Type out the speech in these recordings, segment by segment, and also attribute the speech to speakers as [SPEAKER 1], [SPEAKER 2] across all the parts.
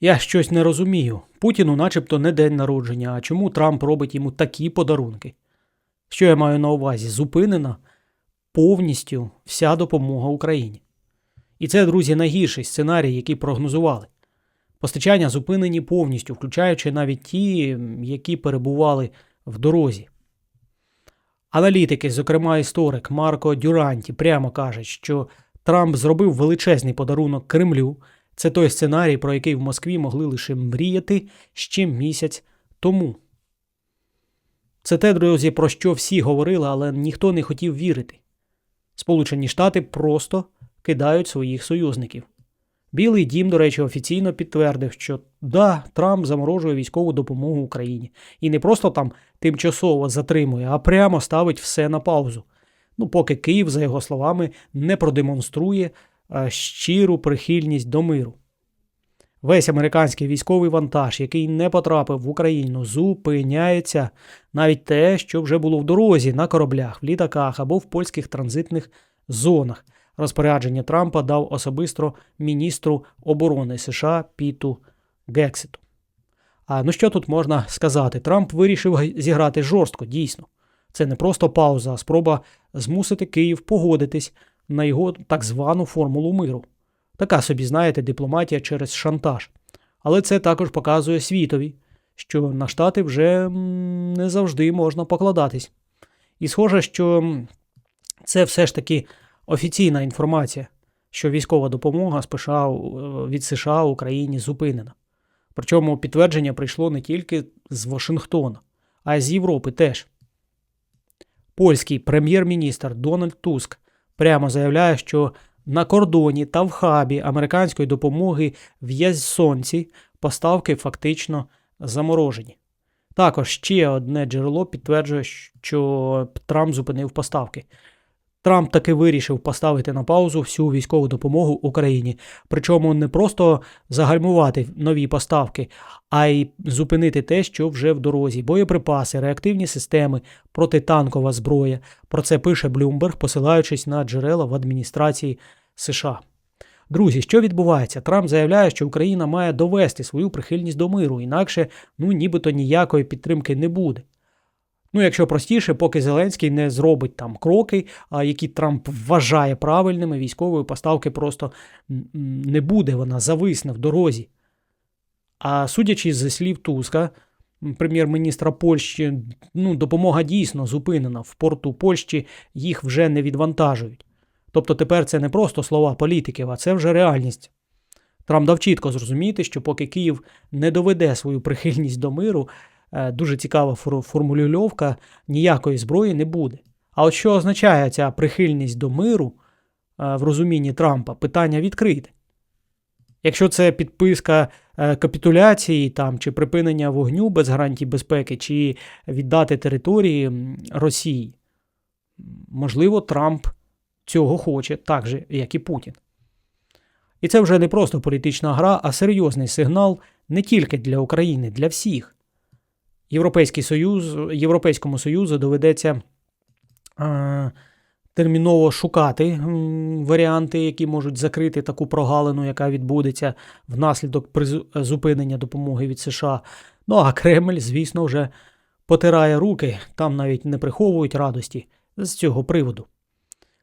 [SPEAKER 1] Я щось не розумію. Путіну начебто не день народження, а чому Трамп робить йому такі подарунки? Що я маю на увазі? Зупинена повністю вся допомога Україні. І це, друзі, найгірший сценарій, який прогнозували. Постачання зупинені повністю, включаючи навіть ті, які перебували в дорозі. Аналітики, зокрема історик Марко Дюранті, прямо кажуть, що Трамп зробив величезний подарунок Кремлю. Це той сценарій, про який в Москві могли лише мріяти ще місяць тому. Це те, друзі, про що всі говорили, але ніхто не хотів вірити. Сполучені Штати просто кидають своїх союзників. Білий дім, до речі, офіційно підтвердив, що да, Трамп заморожує військову допомогу Україні. І не просто там тимчасово затримує, а прямо ставить все на паузу. Ну, поки Київ, за його словами, не продемонструє щиру прихильність до миру. Весь американський військовий вантаж, який не потрапив в Україну, зупиняється навіть те, що вже було в дорозі на кораблях, в літаках або в польських транзитних зонах. Розпорядження Трампа дав особисто міністру оборони США Піту Гекситу. А ну що тут можна сказати? Трамп вирішив зіграти жорстко, дійсно. Це не просто пауза, а спроба змусити Київ погодитись на його так звану формулу миру. Така собі, знаєте, дипломатія через шантаж. Але це також показує світові, що на штати вже не завжди можна покладатись. І схоже, що це все ж таки офіційна інформація, що військова допомога від США Україні зупинена. Причому підтвердження прийшло не тільки з Вашингтона, а й з Європи теж. Польський прем'єр-міністр Дональд Туск прямо заявляє, що на кордоні та в хабі американської допомоги в сонці поставки фактично заморожені. Також ще одне джерело підтверджує, що Трамп зупинив поставки. Трамп таки вирішив поставити на паузу всю військову допомогу Україні, причому не просто загальмувати нові поставки, а й зупинити те, що вже в дорозі: боєприпаси, реактивні системи, протитанкова зброя. Про це пише Блюмберг, посилаючись на джерела в адміністрації США. Друзі, що відбувається? Трамп заявляє, що Україна має довести свою прихильність до миру, інакше ну нібито ніякої підтримки не буде. Ну, якщо простіше, поки Зеленський не зробить там кроки, які Трамп вважає правильними, військової поставки просто не буде, вона зависне в дорозі. А судячи зі слів Туска, прем'єр-міністра Польщі, ну, допомога дійсно зупинена в порту Польщі, їх вже не відвантажують. Тобто тепер це не просто слова політиків, а це вже реальність. Трамп дав чітко зрозуміти, що поки Київ не доведе свою прихильність до миру, дуже цікава формулювання, ніякої зброї не буде. А от що означає ця прихильність до миру е, в розумінні Трампа? Питання відкрите. Якщо це підписка е, капітуляції там, чи припинення вогню без гарантій безпеки, чи віддати території Росії, можливо, Трамп цього хоче так же, як і Путін. І це вже не просто політична гра, а серйозний сигнал не тільки для України, для всіх. Європейський Союз, Європейському Союзу доведеться е, терміново шукати варіанти, які можуть закрити таку прогалину, яка відбудеться внаслідок зупинення допомоги від США. Ну а Кремль, звісно, вже потирає руки, там навіть не приховують радості з цього приводу.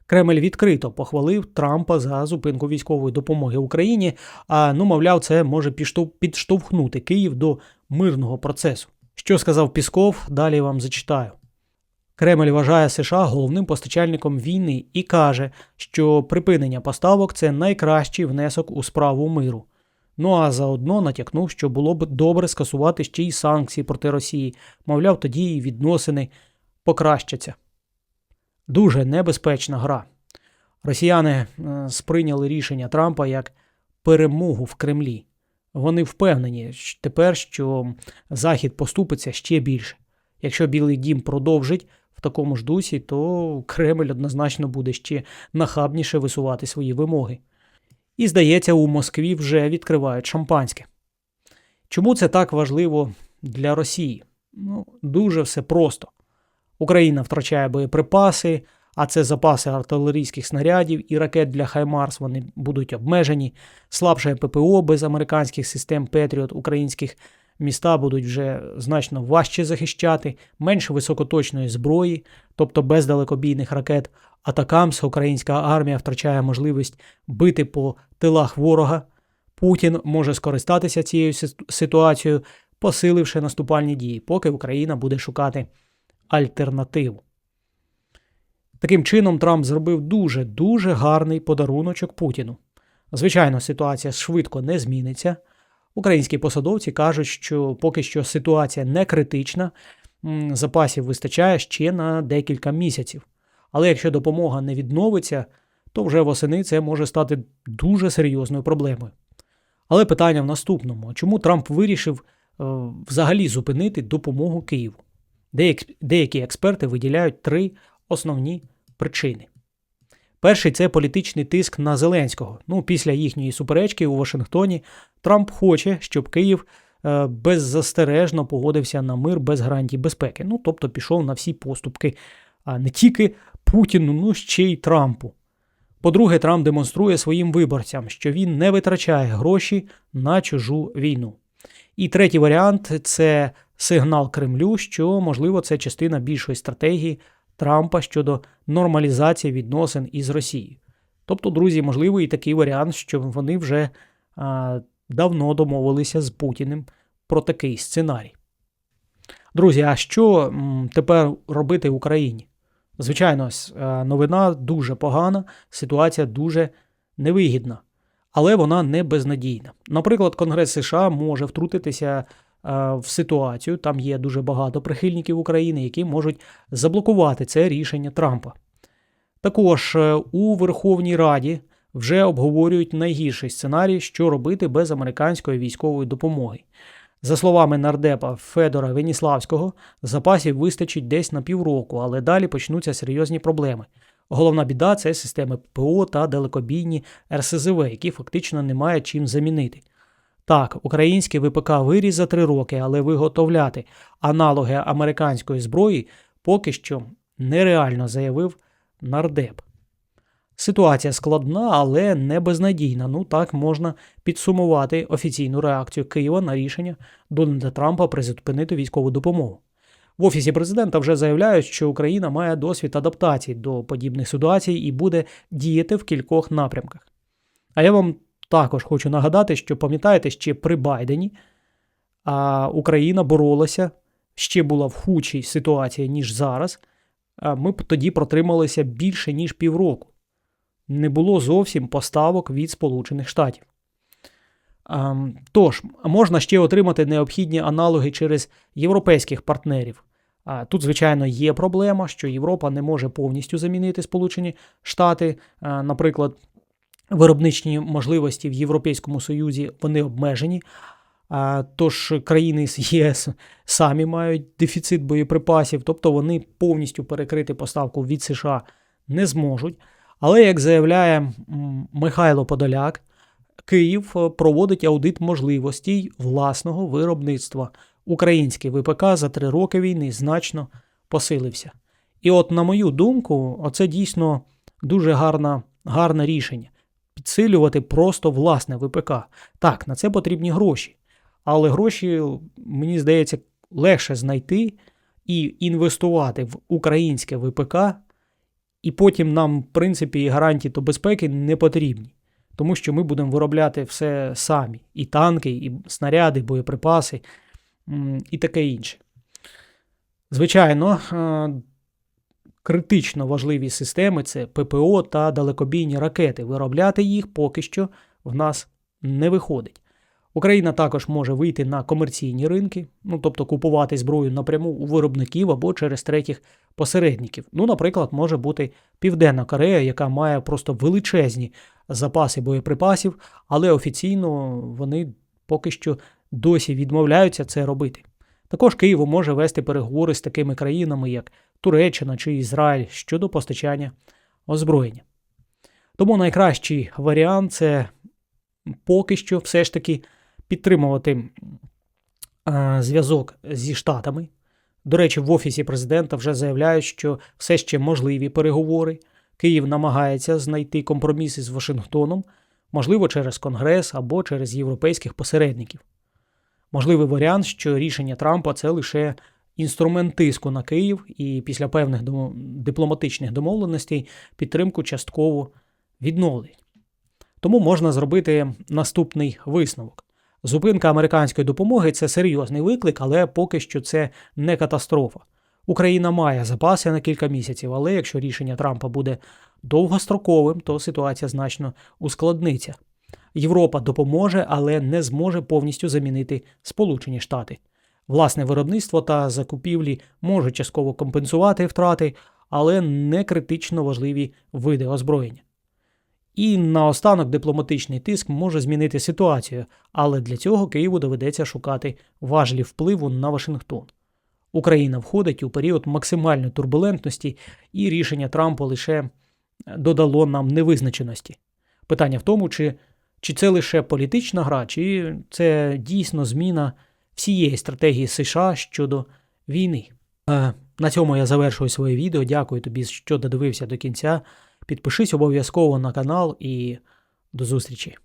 [SPEAKER 1] Кремль відкрито похвалив Трампа за зупинку військової допомоги Україні, а ну, мовляв, це може підштовхнути Київ до мирного процесу. Що сказав Пісков, далі вам зачитаю. Кремль вважає США головним постачальником війни і каже, що припинення поставок це найкращий внесок у справу миру. Ну а заодно натякнув, що було б добре скасувати ще й санкції проти Росії, мовляв, тоді і відносини покращаться. Дуже небезпечна гра. Росіяни е, сприйняли рішення Трампа як перемогу в Кремлі. Вони впевнені тепер, що Захід поступиться ще більше. Якщо Білий Дім продовжить в такому ж дусі, то Кремль однозначно буде ще нахабніше висувати свої вимоги. І, здається, у Москві вже відкривають шампанське. Чому це так важливо для Росії? Ну, Дуже все просто. Україна втрачає боєприпаси, а це запаси артилерійських снарядів і ракет для Хаймарс, вони будуть обмежені. Слабше ППО без американських систем Петріот українських міста будуть вже значно важче захищати, менше високоточної зброї, тобто без далекобійних ракет. Атакамс українська армія втрачає можливість бити по тилах ворога. Путін може скористатися цією ситуацією, посиливши наступальні дії, поки Україна буде шукати альтернативу. Таким чином, Трамп зробив дуже-дуже гарний подаруночок Путіну. Звичайно, ситуація швидко не зміниться. Українські посадовці кажуть, що поки що ситуація не критична, запасів вистачає ще на декілька місяців. Але якщо допомога не відновиться, то вже восени це може стати дуже серйозною проблемою. Але питання в наступному: чому Трамп вирішив е, взагалі зупинити допомогу Києву? Деякі експерти виділяють три основні причини. Перший це політичний тиск на Зеленського. Ну, після їхньої суперечки у Вашингтоні Трамп хоче, щоб Київ е, беззастережно погодився на мир без гарантій безпеки. Ну, тобто пішов на всі поступки, а не тільки Путіну, ну ще й Трампу. По-друге, Трамп демонструє своїм виборцям, що він не витрачає гроші на чужу війну. І третій варіант це сигнал Кремлю, що, можливо, це частина більшої стратегії Трампа щодо нормалізації відносин із Росією. Тобто, друзі, можливо, і такий варіант, що вони вже а, давно домовилися з Путіним про такий сценарій. Друзі, а що тепер робити Україні? Звичайно, новина дуже погана, ситуація дуже невигідна, але вона не безнадійна. Наприклад, Конгрес США може втрутитися в ситуацію, там є дуже багато прихильників України, які можуть заблокувати це рішення Трампа. Також е, у Верховній Раді вже обговорюють найгірший сценарій, що робити без американської військової допомоги. За словами нардепа Федора Веніславського, запасів вистачить десь на півроку, але далі почнуться серйозні проблеми. Головна біда це системи ППО та далекобійні РСЗВ, які фактично немає чим замінити. Так, український ВПК виріс за три роки, але виготовляти аналоги американської зброї поки що нереально заявив нардеп. Ситуація складна, але не безнадійна. Ну так можна підсумувати офіційну реакцію Києва на рішення Дональда Трампа призупинити військову допомогу. В офісі президента вже заявляють, що Україна має досвід адаптації до подібних ситуацій і буде діяти в кількох напрямках. А я вам також хочу нагадати, що пам'ятаєте, ще при Байдені а Україна боролася, ще була в худшій ситуації, ніж зараз. А Ми тоді протрималися більше, ніж півроку. Не було зовсім поставок від Сполучених Штатів. А, тож, можна ще отримати необхідні аналоги через європейських партнерів. А, Тут, звичайно, є проблема, що Європа не може повністю замінити Сполучені Штати. А, наприклад, виробничні можливості в Європейському Союзі вони обмежені. Тож країни з ЄС самі мають дефіцит боєприпасів, тобто вони повністю перекрити поставку від США не зможуть. Але, як заявляє Михайло Подоляк, Київ проводить аудит можливостей власного виробництва. Український ВПК за три роки війни значно посилився. І от, на мою думку, оце дійсно дуже гарна, гарне рішення підсилювати просто власне ВПК. Так, на це потрібні гроші. Але гроші, мені здається, легше знайти і інвестувати в українське ВПК, і потім нам, в принципі, гарантії то безпеки не потрібні. Тому що ми будемо виробляти все самі: і танки, і снаряди, і боєприпаси, і таке інше. Звичайно, е, критично важливі системи це ППО та далекобійні ракети. Виробляти їх поки що в нас не виходить. Україна також може вийти на комерційні ринки, ну тобто купувати зброю напряму у виробників або через третіх посередників. Ну, наприклад, може бути Південна Корея, яка має просто величезні запаси боєприпасів, але офіційно вони поки що досі відмовляються це робити. Також Києво може вести переговори з такими країнами, як Туреччина чи Ізраїль щодо постачання озброєння. Тому найкращий варіант це поки що все ж таки підтримувати зв'язок зі Штатами. До речі, в офісі президента вже заявляють, що все ще можливі переговори. Київ намагається знайти компроміси з Вашингтоном, можливо, через Конгрес або через європейських посередників. Можливий варіант, що рішення Трампа це лише інструмент тиску на Київ, і після певних дипломатичних домовленостей підтримку частково відновлять. Тому можна зробити наступний висновок. Зупинка американської допомоги це серйозний виклик, але поки що це не катастрофа. Україна має запаси на кілька місяців, але якщо рішення Трампа буде довгостроковим, то ситуація значно ускладниться. Європа допоможе, але не зможе повністю замінити Сполучені Штати. Власне виробництво та закупівлі можуть частково компенсувати втрати, але не критично важливі види озброєння. І наостанок дипломатичний тиск може змінити ситуацію, але для цього Києву доведеться шукати важелі впливу на Вашингтон. Україна входить у період максимальної турбулентності, і рішення Трампа лише додало нам невизначеності. Питання в тому, чи, чи це лише політична гра, чи це дійсно зміна всієї стратегії США щодо війни. Е, на цьому я завершую своє відео. Дякую тобі, що додивився до кінця. Підпишись обов'язково на канал і до зустрічі.